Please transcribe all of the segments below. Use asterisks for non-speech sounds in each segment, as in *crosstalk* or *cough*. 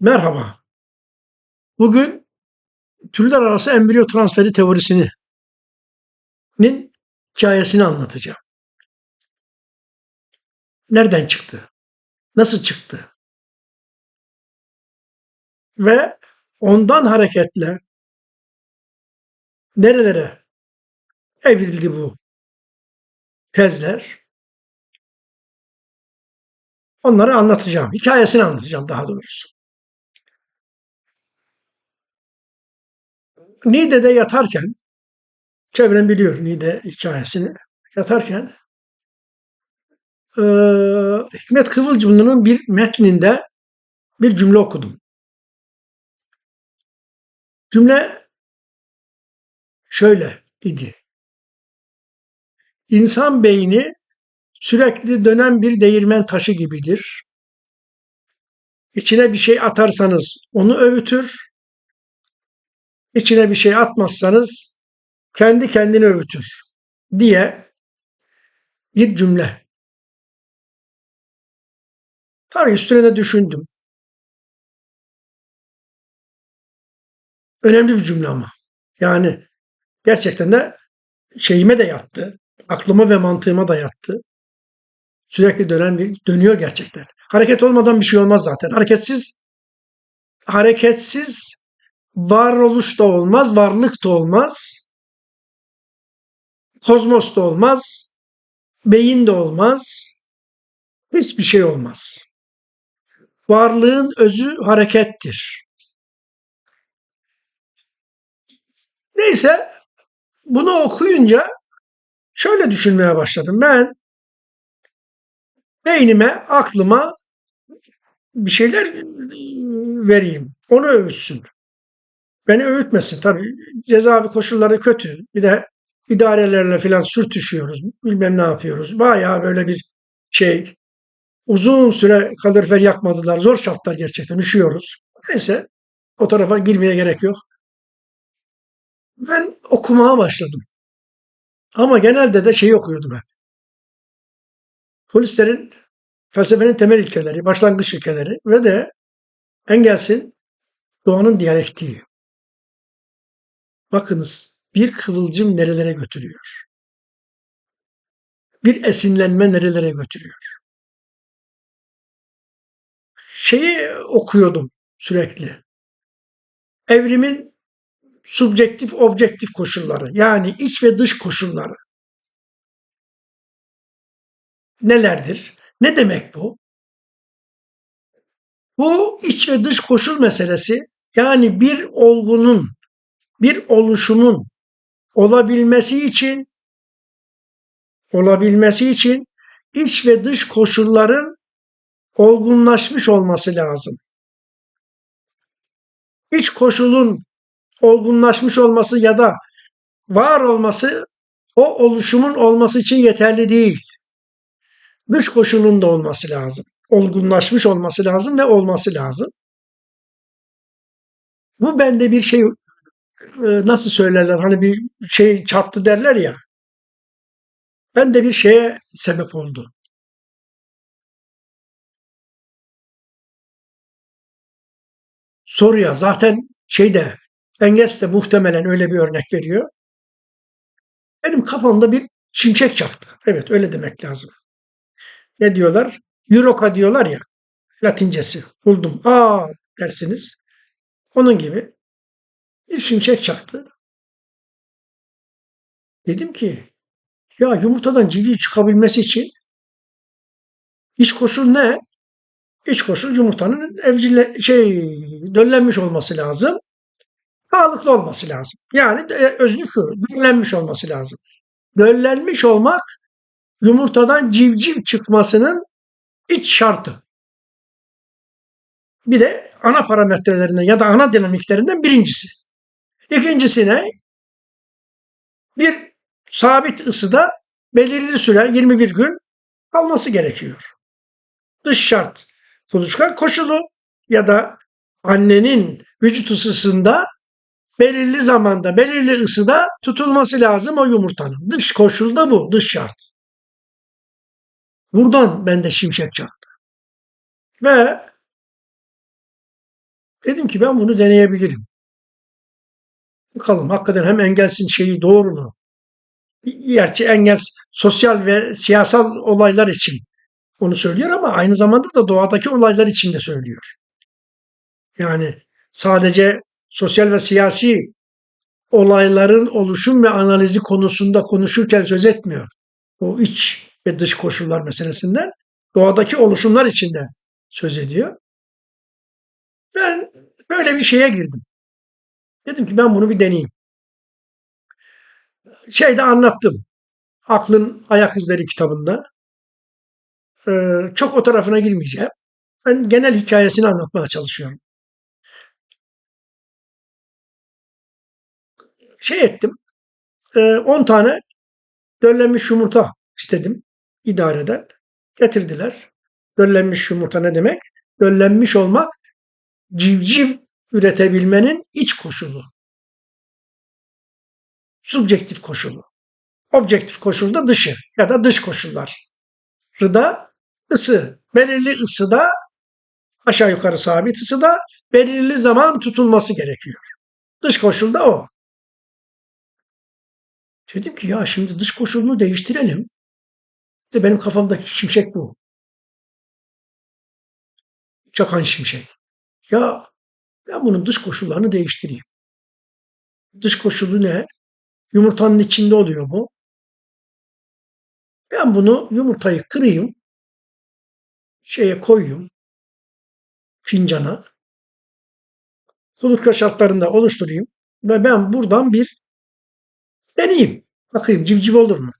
Merhaba. Bugün türler arası embriyo transferi teorisinin hikayesini anlatacağım. Nereden çıktı? Nasıl çıktı? Ve ondan hareketle nerelere evrildi bu tezler? Onları anlatacağım. Hikayesini anlatacağım daha doğrusu. Niğde'de yatarken, çevrem biliyor Niğde hikayesini, yatarken e, Hikmet Kıvılcımlı'nın bir metninde bir cümle okudum. Cümle şöyle idi. İnsan beyni sürekli dönen bir değirmen taşı gibidir. İçine bir şey atarsanız onu övütür, içine bir şey atmazsanız kendi kendini övütür diye bir cümle. Tabii üstüne de düşündüm. Önemli bir cümle ama. Yani gerçekten de şeyime de yattı. Aklıma ve mantığıma da yattı. Sürekli dönen bir dönüyor gerçekten. Hareket olmadan bir şey olmaz zaten. Hareketsiz hareketsiz varoluş da olmaz, varlık da olmaz. Kozmos da olmaz, beyin de olmaz. Hiçbir şey olmaz. Varlığın özü harekettir. Neyse bunu okuyunca şöyle düşünmeye başladım. Ben beynime, aklıma bir şeyler vereyim. Onu övütsün. Beni öğütmesin. Tabii cezaevi koşulları kötü. Bir de idarelerle filan sürtüşüyoruz. Bilmem ne yapıyoruz. Bayağı böyle bir şey. Uzun süre kalorifer yakmadılar. Zor şartlar gerçekten. Üşüyoruz. Neyse o tarafa girmeye gerek yok. Ben okumaya başladım. Ama genelde de şey okuyordum hep. Polislerin felsefenin temel ilkeleri, başlangıç ilkeleri ve de Engels'in doğanın diyalektiği. Bakınız bir kıvılcım nerelere götürüyor. Bir esinlenme nerelere götürüyor. Şeyi okuyordum sürekli. Evrimin subjektif objektif koşulları yani iç ve dış koşulları. Nelerdir? Ne demek bu? Bu iç ve dış koşul meselesi yani bir olgunun bir oluşumun olabilmesi için olabilmesi için iç ve dış koşulların olgunlaşmış olması lazım. İç koşulun olgunlaşmış olması ya da var olması o oluşumun olması için yeterli değil. Dış koşulun da olması lazım. Olgunlaşmış olması lazım ve olması lazım. Bu bende bir şey nasıl söylerler hani bir şey çarptı derler ya. Ben de bir şeye sebep oldu. Soruya zaten şeyde Engels de muhtemelen öyle bir örnek veriyor. Benim kafamda bir şimşek çaktı. Evet öyle demek lazım. Ne diyorlar? Europa diyorlar ya. Latincesi. Buldum. Aa dersiniz. Onun gibi bir şimşek çaktı. Dedim ki ya yumurtadan civciv çıkabilmesi için iç koşul ne? İç koşul yumurtanın evcille şey döllenmiş olması lazım. Sağlıklı olması lazım. Yani özü şu, döllenmiş olması lazım. Döllenmiş olmak yumurtadan civciv çıkmasının iç şartı. Bir de ana parametrelerinden ya da ana dinamiklerinden birincisi. İkincisine bir sabit ısıda belirli süre 21 gün kalması gerekiyor. Dış şart kuluçka koşulu ya da annenin vücut ısısında belirli zamanda, belirli ısıda tutulması lazım o yumurtanın. Dış koşulda bu, dış şart. Buradan bende şimşek çaktı. Ve Dedim ki ben bunu deneyebilirim. Bakalım hakikaten hem engelsin şeyi doğru mu? Gerçi engel sosyal ve siyasal olaylar için onu söylüyor ama aynı zamanda da doğadaki olaylar için de söylüyor. Yani sadece sosyal ve siyasi olayların oluşum ve analizi konusunda konuşurken söz etmiyor. O iç ve dış koşullar meselesinden doğadaki oluşumlar içinde söz ediyor. Ben böyle bir şeye girdim. Dedim ki ben bunu bir deneyeyim. Şeyde anlattım. Aklın Ayak İzleri kitabında. Ee, çok o tarafına girmeyeceğim. Ben genel hikayesini anlatmaya çalışıyorum. Şey ettim. 10 tane döllenmiş yumurta istedim idareden. Getirdiler. Döllenmiş yumurta ne demek? Döllenmiş olmak civciv üretebilmenin iç koşulu. Subjektif koşulu. Objektif koşul da dışı ya da dış koşullar. Rıda ısı. Belirli ısıda aşağı yukarı sabit ısıda belirli zaman tutulması gerekiyor. Dış koşul da o. Dedim ki ya şimdi dış koşulunu değiştirelim. İşte benim kafamdaki şimşek bu. Çakan şimşek. Ya ben bunun dış koşullarını değiştireyim. Dış koşulu ne? Yumurtanın içinde oluyor bu. Ben bunu yumurtayı kırayım. Şeye koyayım. Fincana. Kuluçka şartlarında oluşturayım. Ve ben buradan bir deneyeyim. Bakayım civciv olur mu?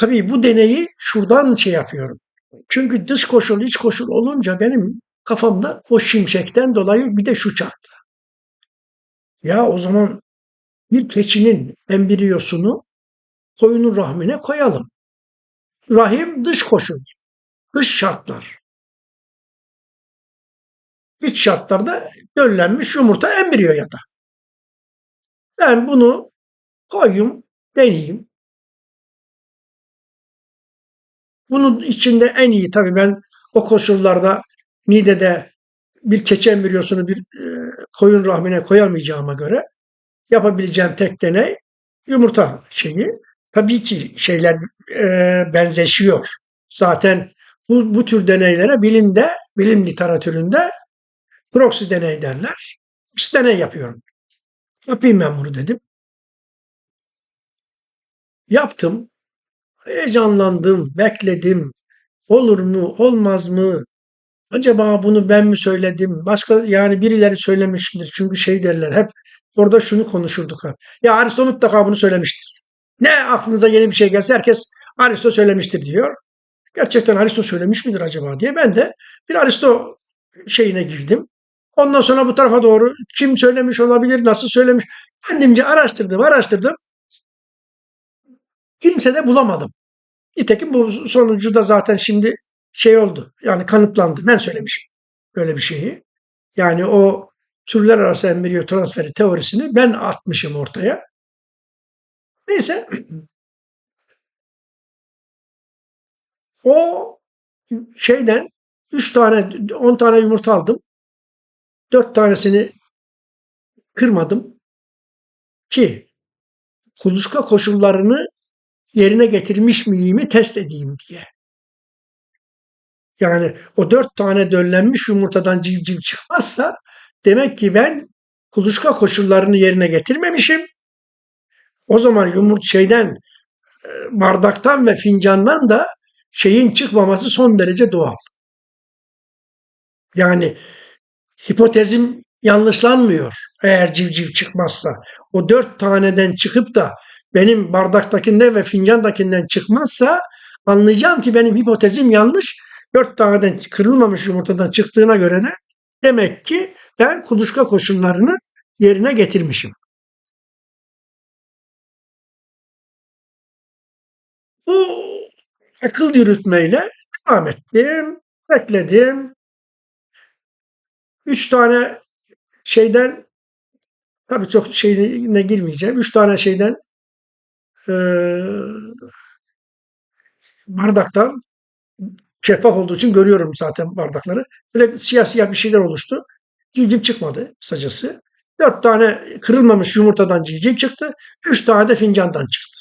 Tabii bu deneyi şuradan şey yapıyorum. Çünkü dış koşul, iç koşul olunca benim kafamda o şimşekten dolayı bir de şu çarptı. Ya o zaman bir keçinin embriyosunu koyunun rahmine koyalım. Rahim dış koşul, dış şartlar. İç şartlarda döllenmiş yumurta embriyo ya da. Ben bunu koyayım, deneyeyim. Bunun içinde en iyi tabii ben o koşullarda Nide'de bir keçi embriyosunu bir e, koyun rahmine koyamayacağıma göre yapabileceğim tek deney yumurta şeyi. Tabii ki şeyler e, benzeşiyor. Zaten bu, bu tür deneylere bilimde, bilim literatüründe proxy deney derler. İşte deney yapıyorum. Yapayım ben bunu dedim. Yaptım. Heyecanlandım, bekledim. Olur mu, olmaz mı? Acaba bunu ben mi söyledim? Başka yani birileri söylemiştir. Çünkü şey derler hep orada şunu konuşurduk hep. Ya Aristo mutlaka bunu söylemiştir. Ne aklınıza yeni bir şey gelse herkes Aristo söylemiştir diyor. Gerçekten Aristo söylemiş midir acaba diye ben de bir Aristo şeyine girdim. Ondan sonra bu tarafa doğru kim söylemiş olabilir, nasıl söylemiş? Kendimce araştırdım, araştırdım. Kimse de bulamadım. Nitekim bu sonucu da zaten şimdi şey oldu. Yani kanıtlandı. Ben söylemişim böyle bir şeyi. Yani o türler arası embriyo transferi teorisini ben atmışım ortaya. Neyse. O şeyden 3 tane 10 tane yumurta aldım. 4 tanesini kırmadım ki kuluçka koşullarını yerine getirmiş miyimi test edeyim diye. Yani o dört tane döllenmiş yumurtadan civciv çıkmazsa demek ki ben kuluçka koşullarını yerine getirmemişim. O zaman yumurt şeyden e, bardaktan ve fincandan da şeyin çıkmaması son derece doğal. Yani hipotezim yanlışlanmıyor eğer civciv çıkmazsa. O dört taneden çıkıp da benim bardaktakinde ve fincandakinden çıkmazsa anlayacağım ki benim hipotezim yanlış. Dört taneden kırılmamış yumurtadan çıktığına göre de demek ki ben kuluçka koşullarını yerine getirmişim. Bu akıl yürütmeyle devam ettim. Bekledim. Üç tane şeyden tabii çok şeyine girmeyeceğim. Üç tane şeyden bardaktan şeffaf olduğu için görüyorum zaten bardakları. Böyle siyah siyah bir şeyler oluştu. Civciv çıkmadı kısacası. Dört tane kırılmamış yumurtadan civciv çıktı. Üç tane de fincandan çıktı.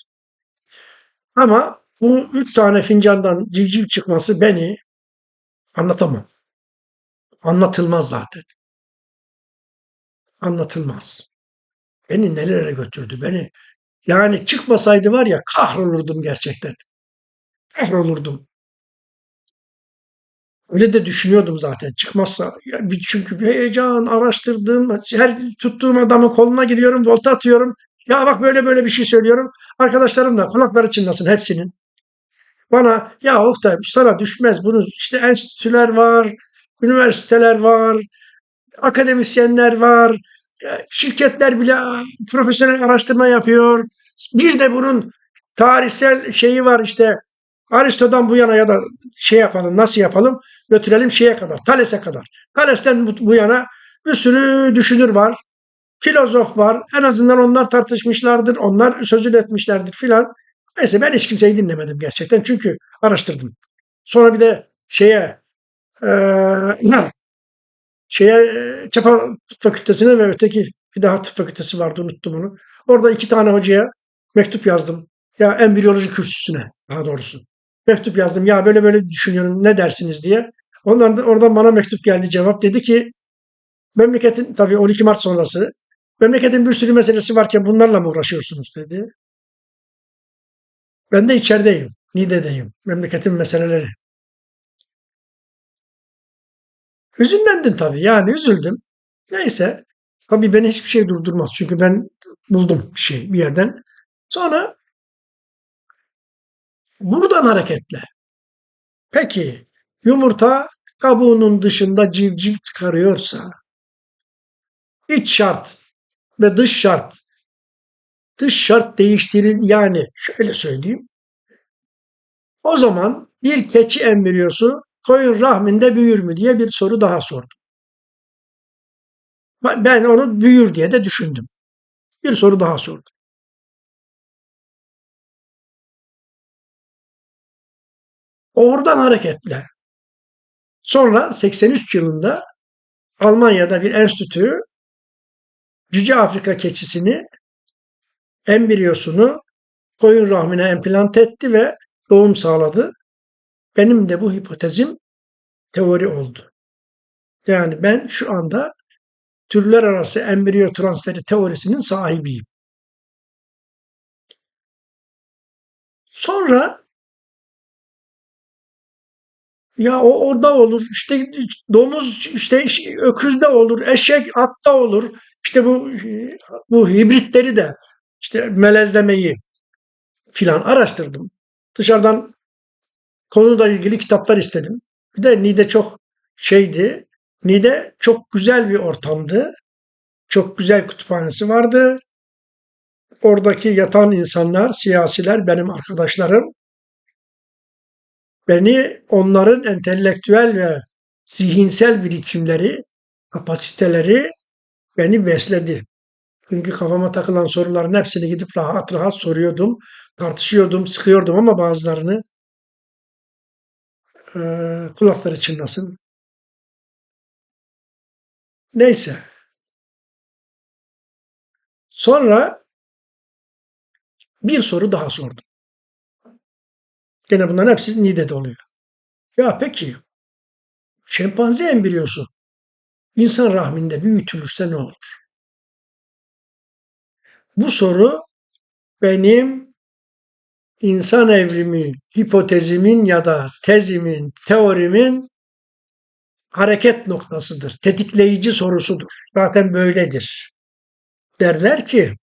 Ama bu üç tane fincandan civciv çıkması beni anlatamam. Anlatılmaz zaten. Anlatılmaz. Beni nelere götürdü beni. Yani çıkmasaydı var ya kahrolurdum gerçekten. Kahrolurdum. Öyle de düşünüyordum zaten çıkmazsa. Çünkü bir heyecan araştırdım. Her tuttuğum adamın koluna giriyorum, volta atıyorum. Ya bak böyle böyle bir şey söylüyorum. Arkadaşlarım da kulakları çınlasın hepsinin. Bana ya Oktay bu sana düşmez. Bunun işte enstitüler var, üniversiteler var, akademisyenler var, şirketler bile profesyonel araştırma yapıyor. Bir de bunun tarihsel şeyi var işte Aristo'dan bu yana ya da şey yapalım nasıl yapalım götürelim şeye kadar Thales'e kadar. Thales'ten bu, yana bir sürü düşünür var. Filozof var. En azından onlar tartışmışlardır. Onlar sözünü etmişlerdir filan. Neyse ben hiç kimseyi dinlemedim gerçekten. Çünkü araştırdım. Sonra bir de şeye e, *clears throat* şeye Çapa Tıp Fakültesine ve öteki bir daha tıp fakültesi vardı unuttum onu. Orada iki tane hocaya mektup yazdım. Ya embriyoloji kürsüsüne daha doğrusu. Mektup yazdım. Ya böyle böyle düşünüyorum ne dersiniz diye. Ondan da oradan bana mektup geldi cevap. Dedi ki memleketin tabii 12 Mart sonrası memleketin bir sürü meselesi varken bunlarla mı uğraşıyorsunuz dedi. Ben de içerideyim. Nide'deyim. Memleketin meseleleri. Hüzünlendim tabii. Yani üzüldüm. Neyse. Tabii beni hiçbir şey durdurmaz. Çünkü ben buldum bir şey bir yerden. Sonra buradan hareketle. Peki yumurta kabuğunun dışında civciv çıkarıyorsa iç şart ve dış şart dış şart değiştirir yani şöyle söyleyeyim. O zaman bir keçi embriyosu koyun rahminde büyür mü diye bir soru daha sordum. Ben onu büyür diye de düşündüm. Bir soru daha sordum. Oradan hareketle. Sonra 83 yılında Almanya'da bir enstitü Cüce Afrika keçisini embriyosunu koyun rahmine emplant etti ve doğum sağladı. Benim de bu hipotezim teori oldu. Yani ben şu anda türler arası embriyo transferi teorisinin sahibiyim. Sonra ya o orada olur, işte domuz, işte öküzde olur, eşek atta olur. İşte bu bu hibritleri de işte melezlemeyi filan araştırdım. Dışarıdan konuyla ilgili kitaplar istedim. Bir de Nide çok şeydi. Nide çok güzel bir ortamdı. Çok güzel kütüphanesi vardı. Oradaki yatan insanlar, siyasiler benim arkadaşlarım. Beni onların entelektüel ve zihinsel birikimleri, kapasiteleri beni besledi. Çünkü kafama takılan soruların hepsini gidip rahat rahat soruyordum, tartışıyordum, sıkıyordum ama bazılarını e, kulakları çınlasın. Neyse. Sonra bir soru daha sordum. Gene bunların hepsi Nide'de oluyor. Ya peki şempanze embriyosu insan rahminde büyütülürse ne olur? Bu soru benim insan evrimi hipotezimin ya da tezimin, teorimin hareket noktasıdır. Tetikleyici sorusudur. Zaten böyledir. Derler ki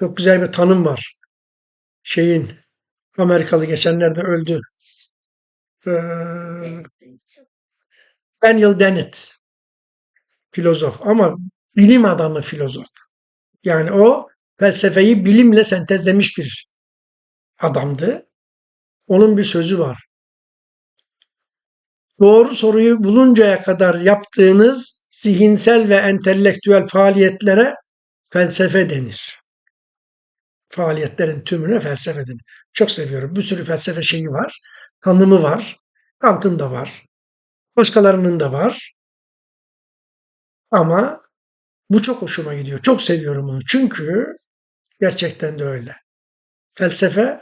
çok güzel bir tanım var. Şeyin Amerikalı geçenlerde öldü. Ee, Daniel Dennett filozof ama bilim adamı filozof. Yani o felsefeyi bilimle sentezlemiş bir adamdı. Onun bir sözü var. Doğru soruyu buluncaya kadar yaptığınız zihinsel ve entelektüel faaliyetlere felsefe denir. Faaliyetlerin tümüne felsefe denir. Çok seviyorum. Bir sürü felsefe şeyi var. Tanımı var. Kant'ın da var. Başkalarının da var. Ama bu çok hoşuma gidiyor. Çok seviyorum onu. Çünkü gerçekten de öyle. Felsefe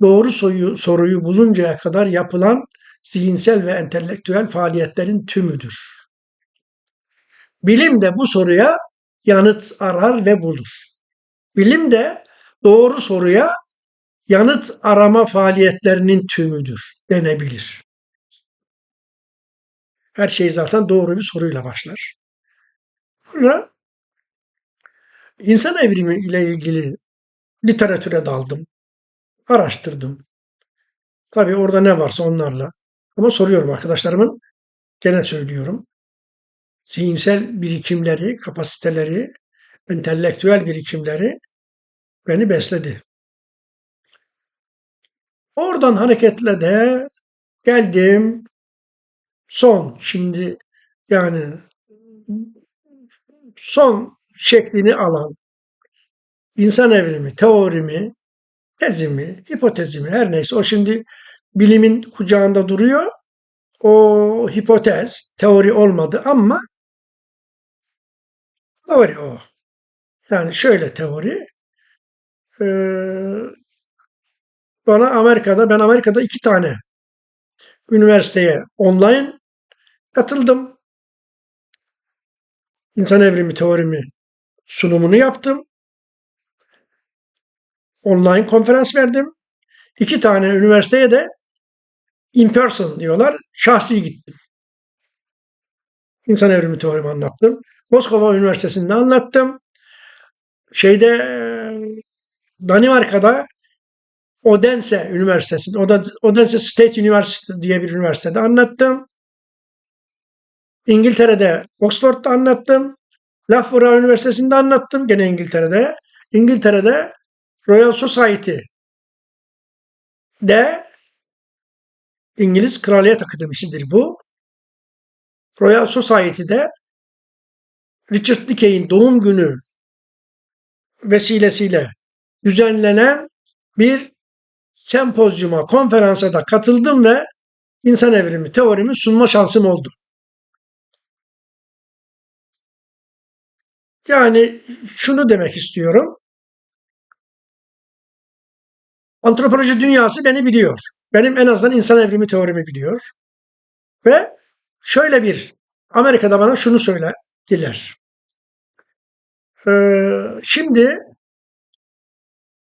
doğru soruyu, soruyu buluncaya kadar yapılan zihinsel ve entelektüel faaliyetlerin tümüdür. Bilim de bu soruya yanıt arar ve bulur. Bilim de doğru soruya yanıt arama faaliyetlerinin tümüdür denebilir. Her şey zaten doğru bir soruyla başlar. Sonra insan evrimi ile ilgili literatüre daldım. Araştırdım. Tabii orada ne varsa onlarla. Ama soruyorum arkadaşlarımın, gene söylüyorum. Zihinsel birikimleri, kapasiteleri, entelektüel birikimleri beni besledi. Oradan hareketle de geldim son şimdi yani son şeklini alan insan evrimi, teorimi, tezimi, hipotezimi her neyse o şimdi bilimin kucağında duruyor. O hipotez, teori olmadı ama teori o. Yani şöyle teori. Bana Amerika'da, ben Amerika'da iki tane üniversiteye online katıldım. İnsan evrimi teorimi sunumunu yaptım. Online konferans verdim. İki tane üniversiteye de in person diyorlar. Şahsi gittim. İnsan evrimi teorimi anlattım. Moskova Üniversitesi'nde anlattım. Şeyde Danimarka'da Odense Üniversitesi, Odense State University diye bir üniversitede anlattım. İngiltere'de Oxford'da anlattım. Loughborough Üniversitesi'nde anlattım. Gene İngiltere'de. İngiltere'de Royal Society de İngiliz Kraliyet Akademisi'dir bu. Royal Society'de Richard Dickey'in doğum günü vesilesiyle düzenlenen bir sempozyuma, konferansa da katıldım ve insan evrimi teorimi sunma şansım oldu. Yani şunu demek istiyorum. Antropoloji dünyası beni biliyor. Benim en azından insan evrimi teorimi biliyor. Ve şöyle bir Amerika'da bana şunu söylediler. Ee, şimdi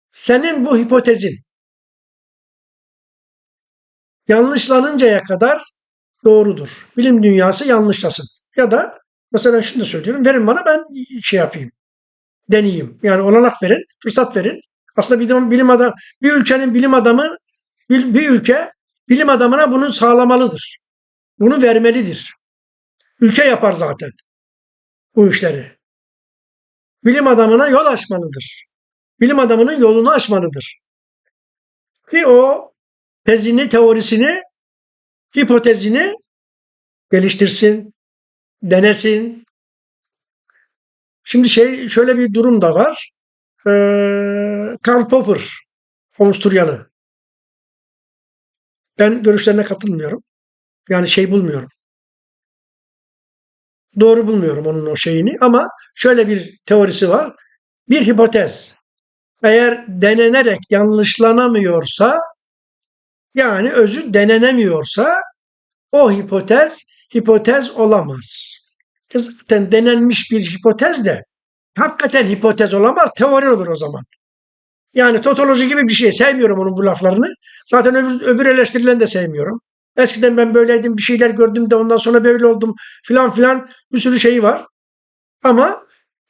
senin bu hipotezin yanlışlanıncaya kadar doğrudur. Bilim dünyası yanlışlasın. Ya da mesela şunu da söylüyorum. Verin bana ben şey yapayım. Deneyeyim. Yani olanak verin, fırsat verin. Aslında bir bilim adam, bir ülkenin bilim adamı, bir, bir ülke bilim adamına bunu sağlamalıdır. Bunu vermelidir. Ülke yapar zaten bu işleri. Bilim adamına yol açmalıdır. Bilim adamının yolunu açmalıdır. Ki o tezini, teorisini, hipotezini geliştirsin, denesin. Şimdi şey şöyle bir durum da var. Ee, Karl Popper, Avusturyalı. Ben görüşlerine katılmıyorum. Yani şey bulmuyorum. Doğru bulmuyorum onun o şeyini ama şöyle bir teorisi var. Bir hipotez eğer denenerek yanlışlanamıyorsa yani özü denenemiyorsa o hipotez hipotez olamaz. E zaten denenmiş bir hipotez de hakikaten hipotez olamaz, teori olur o zaman. Yani totoloji gibi bir şey. Sevmiyorum onun bu laflarını. Zaten öbür, öbür eleştirilen de sevmiyorum. Eskiden ben böyleydim, bir şeyler gördüm de ondan sonra böyle oldum filan filan bir sürü şeyi var. Ama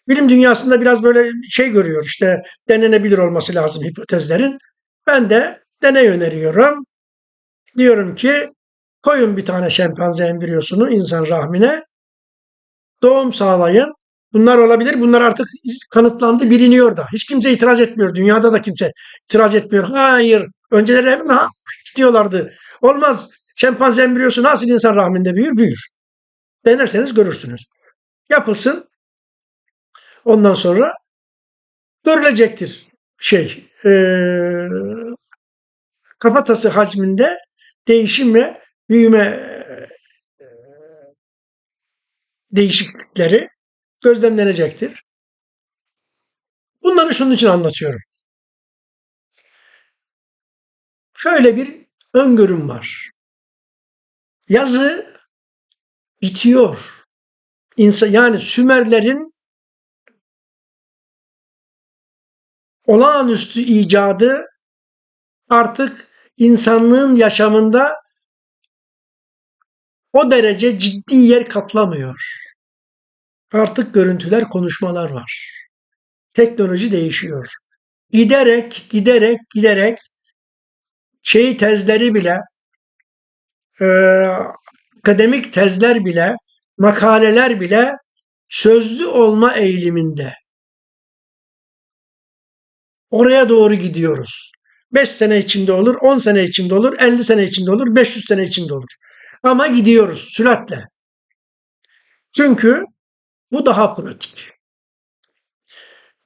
bilim dünyasında biraz böyle şey görüyor işte denenebilir olması lazım hipotezlerin. Ben de deney öneriyorum. Diyorum ki koyun bir tane şempanze embriyosunu insan rahmine. Doğum sağlayın. Bunlar olabilir. Bunlar artık kanıtlandı, biliniyor da. Hiç kimse itiraz etmiyor. Dünyada da kimse itiraz etmiyor. Hayır. Önceleri hep ha diyorlardı. Olmaz. Şempanze embriyosu nasıl insan rahminde büyür? Büyür. Denerseniz görürsünüz. Yapılsın. Ondan sonra görülecektir şey. Ee, kafatası hacminde değişim ve büyüme e, değişiklikleri gözlemlenecektir. Bunları şunun için anlatıyorum. Şöyle bir öngörüm var. Yazı bitiyor. İnsan, yani Sümerlerin olağanüstü icadı artık insanlığın yaşamında o derece ciddi yer kaplamıyor. Artık görüntüler, konuşmalar var. Teknoloji değişiyor. Giderek, giderek, giderek şey tezleri bile, e, akademik tezler bile, makaleler bile sözlü olma eğiliminde. Oraya doğru gidiyoruz. 5 sene içinde olur, 10 sene içinde olur, 50 sene içinde olur, 500 sene içinde olur. Ama gidiyoruz süratle. Çünkü bu daha pratik.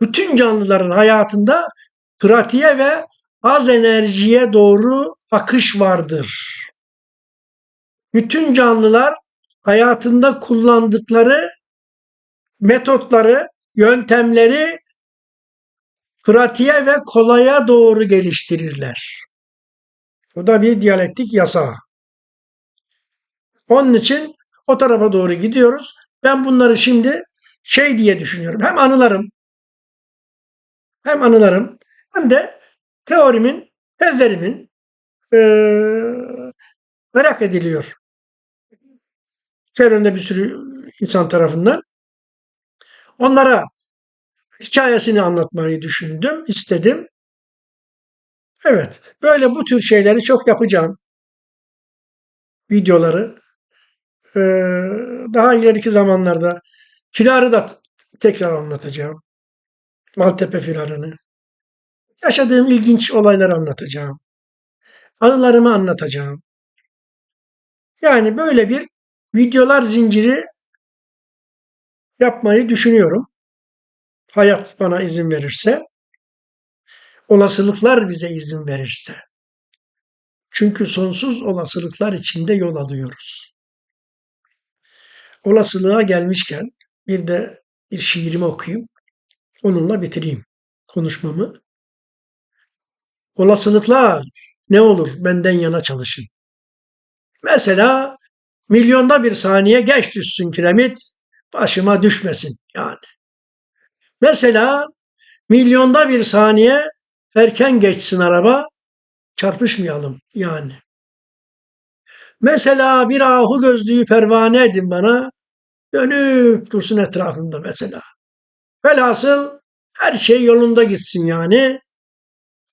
Bütün canlıların hayatında pratiğe ve az enerjiye doğru akış vardır. Bütün canlılar hayatında kullandıkları metotları, yöntemleri pratiğe ve kolaya doğru geliştirirler. Bu da bir diyalektik yasa. Onun için o tarafa doğru gidiyoruz. Ben bunları şimdi şey diye düşünüyorum. Hem anılarım, hem anılarım, hem de teorimin, tezlerimin ee, merak ediliyor. Çevremde bir sürü insan tarafından. Onlara hikayesini anlatmayı düşündüm, istedim. Evet, böyle bu tür şeyleri çok yapacağım. Videoları. Ee, daha ileriki zamanlarda firarı da tekrar anlatacağım. Maltepe firarını. Yaşadığım ilginç olayları anlatacağım. Anılarımı anlatacağım. Yani böyle bir videolar zinciri yapmayı düşünüyorum. Hayat bana izin verirse, olasılıklar bize izin verirse. Çünkü sonsuz olasılıklar içinde yol alıyoruz. Olasılığa gelmişken bir de bir şiirimi okuyayım. Onunla bitireyim konuşmamı. Olasılıklar ne olur benden yana çalışın. Mesela milyonda bir saniye geç düşsün kiremit, başıma düşmesin yani. Mesela milyonda bir saniye erken geçsin araba, çarpışmayalım yani. Mesela bir ahu gözlüğü pervane edin bana, dönüp dursun etrafında mesela. Velhasıl her şey yolunda gitsin yani.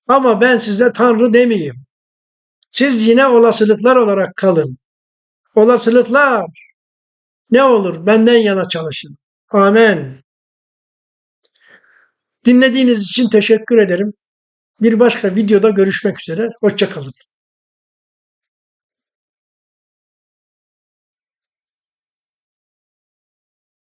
Ama ben size Tanrı demeyeyim. Siz yine olasılıklar olarak kalın. Olasılıklar ne olur benden yana çalışın. Amen. Dinlediğiniz için teşekkür ederim. Bir başka videoda görüşmek üzere. Hoşçakalın.